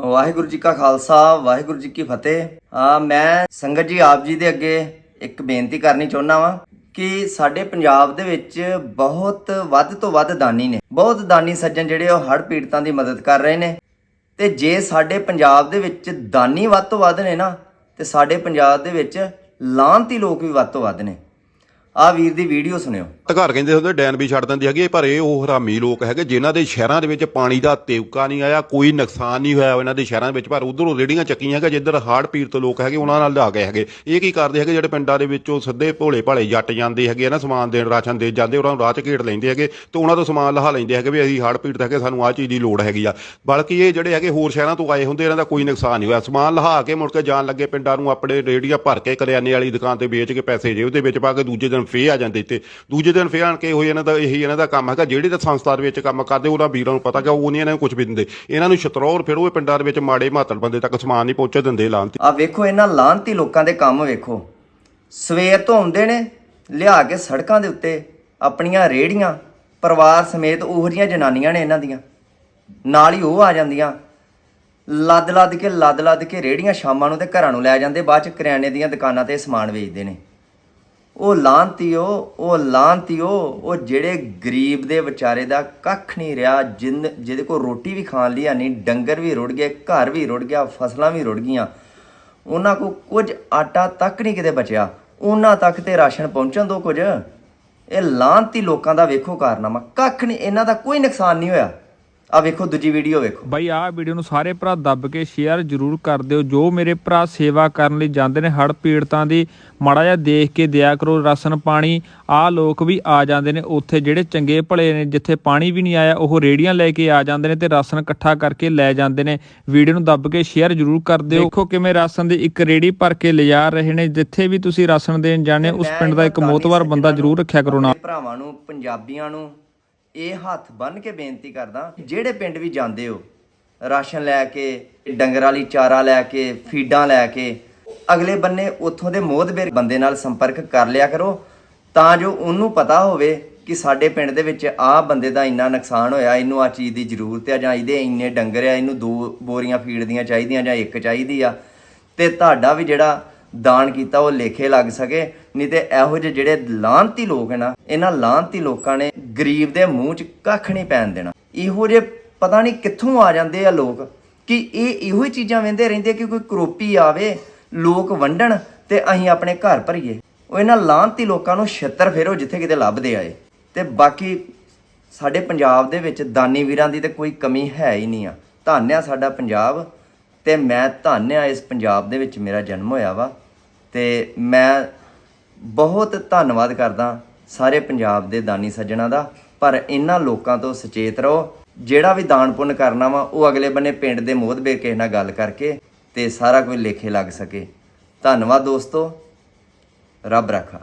ਵਾਹਿਗੁਰੂ ਜੀ ਕਾ ਖਾਲਸਾ, ਵਾਹਿਗੁਰੂ ਜੀ ਕੀ ਫਤਿਹ। ਮੈਂ ਸੰਗਤ ਜੀ ਆਪ ਜੀ ਦੇ ਅੱਗੇ ਇੱਕ ਬੇਨਤੀ ਕਰਨੀ ਚਾਹੁੰਦਾ ਵਾਂ ਕਿ ਸਾਡੇ ਪੰਜਾਬ ਦੇ ਵਿੱਚ ਬਹੁਤ ਵੱਧ ਤੋਂ ਵੱਧ ਦਾਨੀ ਨੇ। ਬਹੁਤ ਦਾਨੀ ਸੱਜਣ ਜਿਹੜੇ ਉਹ ਹੜ੍ਹ ਪੀੜਤਾਂ ਦੀ ਮਦਦ ਕਰ ਰਹੇ ਨੇ। ਤੇ ਜੇ ਸਾਡੇ ਪੰਜਾਬ ਦੇ ਵਿੱਚ ਦਾਨੀ ਵੱਧ ਤੋਂ ਵੱਧ ਨੇ ਨਾ, ਤੇ ਸਾਡੇ ਪੰਜਾਬ ਦੇ ਵਿੱਚ ਲਾਂਤੀ ਲੋਕ ਵੀ ਵੱਧ ਤੋਂ ਵੱਧ ਨੇ। ਆ ਵੀਰ ਦੀ ਵੀਡੀਓ ਸੁਣਿਓ। ਘਰ ਕਹਿੰਦੇ ਹੁੰਦੇ ਡੈਨ ਵੀ ਛੱਡ ਦਿੰਦੀ ਹੈਗੀ। ਪਰ ਇਹ ਉਹ ਹਰਾਮੀ ਲੋਕ ਹੈਗੇ, ਜਿਨ੍ਹਾਂ ਦੇ ਸ਼ਹਿਰਾਂ ਦੇ ਵਿੱਚ ਪਾਣੀ ਦਾ ਤੇਵਕਾ ਨਹੀਂ ਆਇਆ, ਕੋਈ ਨੁਕਸਾਨ ਨਹੀਂ ਹੋਇਆ ਇਹਨਾਂ ਦੇ ਸ਼ਹਿਰਾਂ ਵਿੱਚ। ਪਰ ਉਧਰੋਂ ਰੇੜੀਆਂ ਚੱਕੀਆਂ ਹੈਗਾ ਜਿੱਧਰ ਹਾਰਡ ਪੀਰ ਤੋਂ ਲੋਕ ਹੈਗੇ, ਉਹਨਾਂ ਨਾਲ ਲਾ ਗਏ ਹੈਗੇ। ਇਹ ਕੀ ਕਰਦੇ ਹੈਗੇ, ਜਿਹੜੇ ਪਿੰਡਾਂ ਦੇ ਵਿੱਚੋਂ ਸਿੱਧੇ ਭੋਲੇ ਭਾਲੇ ਜੱਟ ਜਾਂਦੇ ਹੈਗੇ ਆ ਨਾ ਸਮਾਨ ਦੇਣ, ਰਾਸ਼ਨ ਦੇ ਜਾਂਦੇ, ਉਹਨਾਂ ਨੂੰ ਰਾਹ 'ਚ ਘੇੜ ਲੈਂਦੇ ਹੈਗੇ ਤੇ ਉਹਨਾਂ ਤੋਂ ਸਮਾਨ ਲਹਾ ਲੈਂਦੇ ਹੈਗੇ ਵੀ ਅਸੀਂ ਹਾੜ ਪੀਰ ਤੇ ਹੈਗੇ, ਸਾਨੂੰ ਆਹ ਚੀਜ਼ ਦੀ ਲੋੜ ਹੈਗੀ ਆ। ਬਲਕਿ ਇਹ ਜਿਹੜੇ ਹੈਗੇ ਹੋਰ ਸ਼ਹਿਰਾਂ ਤੋਂ ਆਏ ਹੁੰਦੇ, ਇਹਨਾਂ ਦਾ ਕੋਈ ਨੁਕਸਾਨ ਨਹੀਂ ਹੋਇਆ। ਸਮਾਨ ਲਹਾ ਕੇ ਮੁੜ ਕੇ ਜਾਣ ਲੱਗੇ ਪਿੰਡਾਂ ਨੂੰ, ਆਪਣੇ ਰੇੜੀਆਂ ਭਰ ਕੇ ਕਰਿਆਨੇ ਵਾਲੀ ਦੁਕਾਨ ਤੇ ਵੇਚ ਕੇ ਪੈਸੇ ਜੇਬ ਦੇ ਵਿੱਚ ਪਾ ਕੇ ਦੂਜੇ ਦਿਨ ਫੇਰ ਆ ਜਾਂਦੇ ਤੇ ਦੂਜੇ ਦਿਨ ਫੇਰ ਆਣ ਕੇ ਹੋਈ ਇਹਨਾਂ ਦਾ ਇਹੀ ਇਹਨਾਂ ਦਾ ਕੰਮ ਹੈਗਾ, ਜਿਹੜੇ ਤਾਂ ਸੰਸਥਾ ਦੇ ਵਿੱਚ ਕੰਮ ਕਰਦੇ, ਉਹਨਾਂ ਵੀਰਾਂ ਨੂੰ ਪਤਾ ਕਿ ਉਹ ਨਹੀਂ ਇਹਨਾਂ ਨੂੰ ਕੁਝ ਵੀ ਦਿੰਦੇ। ਇਹਨਾਂ ਨੂੰ ਛਤਰੌਰ ਫਿਰ ਉਹ ਪਿੰਡਾਂ ਦੇ ਵਿੱਚ ਮਾੜੇ ਮਾਤੜ ਬੰਦੇ ਤੱਕ ਸਮਾਨ ਨਹੀਂ ਪਹੁੰਚੇ ਦਿੰਦੇ ਲਾਂਤੀ। ਆ ਵੇਖੋ, ਇਹਨਾਂ ਲਾਂਤੀ ਲੋਕਾਂ ਦੇ ਕੰਮ ਵੇਖੋ। ਸਵੇਰ ਤੋਂ ਆਉਂਦੇ ਨੇ, ਲਿਆ ਕੇ ਸੜਕਾਂ ਦੇ ਉੱਤੇ ਆਪਣੀਆਂ ਰੇੜੀਆਂ ਪਰਿਵਾਰ ਸਮੇਤ ਉਹੋ ਜਿਹੀਆਂ ਜਨਾਨੀਆਂ ਨੇ ਇਹਨਾਂ ਦੀਆਂ। ਨਾਲ ਹੀ ਉਹ ਆ ਜਾਂਦੀਆਂ। ਲੱਦ ਲੱਦ ਕੇ ਲੱਦ ਲੱਦ ਕੇ ਰੇੜੀਆਂ ਸ਼ਾਮਾਂ ਨੂੰ ਤੇ ਘਰਾਂ ਨੂੰ ਲੈ ਜਾਂਦੇ, ਬਾਅਦ ਚ ਕਰਿਆਨੇ ਦੀਆਂ ਦੁਕਾਨਾਂ ਤੇ ਸਮਾਨ ਵੇਚਦੇ ਨੇ। ਉਹ ਲਾਂਤੀਓ ਉਹ ਲਾਂਤੀਓ ਉਹ ਜਿਹੜੇ ਗਰੀਬ ਦੇ ਵਿਚਾਰੇ ਦਾ ਕੱਖ ਨਹੀਂ ਰਿਹਾ ਜਿੰਦ ਜਿਹਦੇ ਕੋਲ ਰੋਟੀ ਵੀ ਖਾਣ ਲਈ ਨਹੀਂ, ਡੰਗਰ ਵੀ ਰੁੜ ਗਏ, ਘਰ ਵੀ ਰੁੜ ਗਿਆ, ਫਸਲਾਂ ਵੀ ਰੁੜ ਗਈਆਂ। ਉਹਨਾਂ ਕੋ ਕੁਝ ਆਟਾ ਤੱਕ ਨਹੀਂ ਕਿਤੇ ਬਚਿਆ। ਉਹਨਾਂ ਤੱਕ ਤੇ ਰਾਸ਼ਨ ਪਹੁੰਚਣ ਦੋ ਕੁਝ। ਇਹ ਲਾਂਤੀ ਲੋਕਾਂ ਦਾ ਵੇਖੋ ਕਾਰਨਾਮਾ। ਕੱਖ ਨਹੀਂ, ਇਹਨਾਂ ਦਾ ਕੋਈ ਨੁਕਸਾਨ ਨਹੀਂ ਹੋਇਆ। ਆ ਵੇਖੋ ਦੂਜੀ ਵੀਡੀਓ ਵੇਖੋ। ਬਾਈ ਆਹ ਵੀਡੀਓ ਨੂੰ ਸਾਰੇ ਭਰਾ ਦੱਬ ਕੇ ਸ਼ੇਅਰ ਜ਼ਰੂਰ ਕਰ ਦਿਓ। ਜੋ ਮੇਰੇ ਭਰਾ ਸੇਵਾ ਕਰਨ ਲਈ ਜਾਂਦੇ ਨੇ ਹੜ ਪੀੜਤਾਂ ਦੀ ਮਾੜਾ ਜਿਹਾ ਦੇਖ ਕੇ ਦਿਆ ਕਰੋ ਰਾਸ਼ਨ ਪਾਣੀ। ਆਹ ਲੋਕ ਵੀ ਆ ਜਾਂਦੇ ਨੇ ਉੱਥੇ ਜਿਹੜੇ ਚੰਗੇ ਭਲੇ ਨੇ ਜਿੱਥੇ ਪਾਣੀ ਵੀ ਨਹੀਂ ਆਇਆ ਉਹ ਰੇੜੀਆਂ ਲੈ ਕੇ ਆ ਜਾਂਦੇ ਨੇ ਤੇ ਰਾਸ਼ਨ ਇਕੱਠਾ ਕਰਕੇ ਲੈ ਜਾਂਦੇ ਨੇ। ਵੀਡੀਓ ਨੂੰ ਦੱਬ ਕੇ ਸ਼ੇਅਰ ਜ਼ਰੂਰ ਕਰ ਦਿਓ। ਦੇਖੋ ਕਿਵੇਂ ਰਾਸ਼ਨ ਦੀ ਇੱਕ ਰੇੜੀ ਭਰ ਕੇ ਲਿਜਾ ਰਹੇ ਨੇ ਜਿੱਥੇ ਵੀ ਤੁਸੀਂ ਰਾਸ਼ਨ ਦੇਣ ਜਾਣੇ ਉਸ ਪਿੰਡ ਦਾ ਇੱਕ ਮੋਤਵਾਰ ਬੰਦਾ ਜ਼ਰੂਰ ਰੱਖਿਆ ਕਰੋ ਨਾਲ। ਆਪਣੇ ਭਰਾਵਾਂ ਨੂੰ ਪੰਜਾਬੀਆਂ ਨੂੰ ਇਹ ਹੱਥ ਬੰਨ ਕੇ ਬੇਨਤੀ ਕਰਦਾ ਜਿਹੜੇ ਪਿੰਡ ਵੀ ਜਾਂਦੇ ਹੋ, ਰਾਸ਼ਨ ਲੈ ਕੇ, ਡੰਗਰਾਂ ਲਈ ਚਾਰਾ ਲੈ ਕੇ, ਫੀਡਾਂ ਲੈ ਕੇ, ਅਗਲੇ ਬੰਨੇ ਉੱਥੋਂ ਦੇ ਮੋਹਦਬੇਰ ਬੰਦੇ ਨਾਲ ਸੰਪਰਕ ਕਰ ਲਿਆ ਕਰੋ, ਤਾਂ ਜੋ ਉਹਨੂੰ ਪਤਾ ਹੋਵੇ ਕਿ ਸਾਡੇ ਪਿੰਡ ਦੇ ਵਿੱਚ ਆਹ ਬੰਦੇ ਦਾ ਇੰਨਾ ਨੁਕਸਾਨ ਹੋਇਆ, ਇਹਨੂੰ ਆ ਚੀਜ਼ ਦੀ ਜ਼ਰੂਰਤ ਆ ਜਾਂ ਇਹਦੇ ਇੰਨੇ ਡੰਗਰ ਆ, ਇਹਨੂੰ ਦੋ ਬੋਰੀਆਂ ਫੀਡ ਦੀਆਂ ਚਾਹੀਦੀਆਂ ਜਾਂ ਇੱਕ ਚਾਹੀਦੀ ਆ, ਤੇ ਤੁਹਾਡਾ ਵੀ ਜਿਹੜਾ ਦਾਨ ਕੀਤਾ ਉਹ ਲੇਖੇ ਲੱਗ ਸਕੇ, ਨਹੀਂ ਤੇ ਇਹੋ ਜਿਹੇ ਜਿਹੜੇ ਲਾਂਤੀ ਲੋਕ ਹੈ ਨਾ, ਇਹਨਾਂ ਲਾਂਤੀ ਲੋਕਾਂ ਨੇ ਗਰੀਬ ਦੇ ਮੂੰਹ 'ਚ ਕੱਖ ਨਹੀਂ ਪੈਣ ਦੇਣਾ। ਇਹੋ ਜਿਹੇ ਪਤਾ ਨਹੀਂ ਕਿੱਥੋਂ ਆ ਜਾਂਦੇ ਆ ਲੋਕ ਕਿ ਇਹ ਇਹੋ ਹੀ ਚੀਜ਼ਾਂ ਵੇਂਦੇ ਰਹਿੰਦੇ ਕਿ ਕੋਈ ਕਰੋਪੀ ਆਵੇ, ਲੋਕ ਵੰਡਣ ਤੇ ਅਸੀਂ ਆਪਣੇ ਘਰ ਭਰੀਏ। ਉਹ ਇਹਨਾਂ ਲਾਂਤੀ ਲੋਕਾਂ ਨੂੰ ਛਿੱਤਰ ਫੇਰੋ ਜਿੱਥੇ ਕਿਤੇ ਲੱਭਦੇ ਆਏ। ਤੇ ਬਾਕੀ ਸਾਡੇ ਪੰਜਾਬ ਦੇ ਵਿੱਚ ਦਾਨੀ ਵੀਰਾਂ ਦੀ ਤੇ ਕੋਈ ਕਮੀ ਹੈ ਹੀ ਨਹੀਂ ਆ। ਧੰਨਿਆ ਸਾਡਾ ਪੰਜਾਬ ਤੇ ਮੈਂ ਧੰਨਿਆ ਇਸ ਪੰਜਾਬ ਦੇ ਵਿੱਚ ਮੇਰਾ ਜਨਮ ਹੋਇਆ ਵਾ। ਤੇ ਮੈਂ ਬਹੁਤ ਧੰਨਵਾਦ ਕਰਦਾ ਸਾਰੇ ਪੰਜਾਬ ਦੇ ਦਾਨੀ ਸੱਜਣਾ ਦਾ, ਪਰ ਇਹਨਾਂ ਲੋਕਾਂ ਤੋਂ ਸੁਚੇਤ ਰਹੋ। ਜਿਹੜਾ ਵੀ ਦਾਨ ਪੁੰਨ ਕਰਨਾ ਵਾ, ਉਹ ਅਗਲੇ ਬੰਨੇ ਪਿੰਡ ਦੇ ਮੋਹਦਬੇਰ ਕਿਸੇ ਨਾਲ ਗੱਲ ਕਰਕੇ ਤੇ ਸਾਰਾ ਕੁਝ ਲੇਖੇ ਲੱਗ ਸਕੇ। ਧੰਨਵਾਦ ਦੋਸਤੋ। ਰੱਬ ਰੱਖਾ।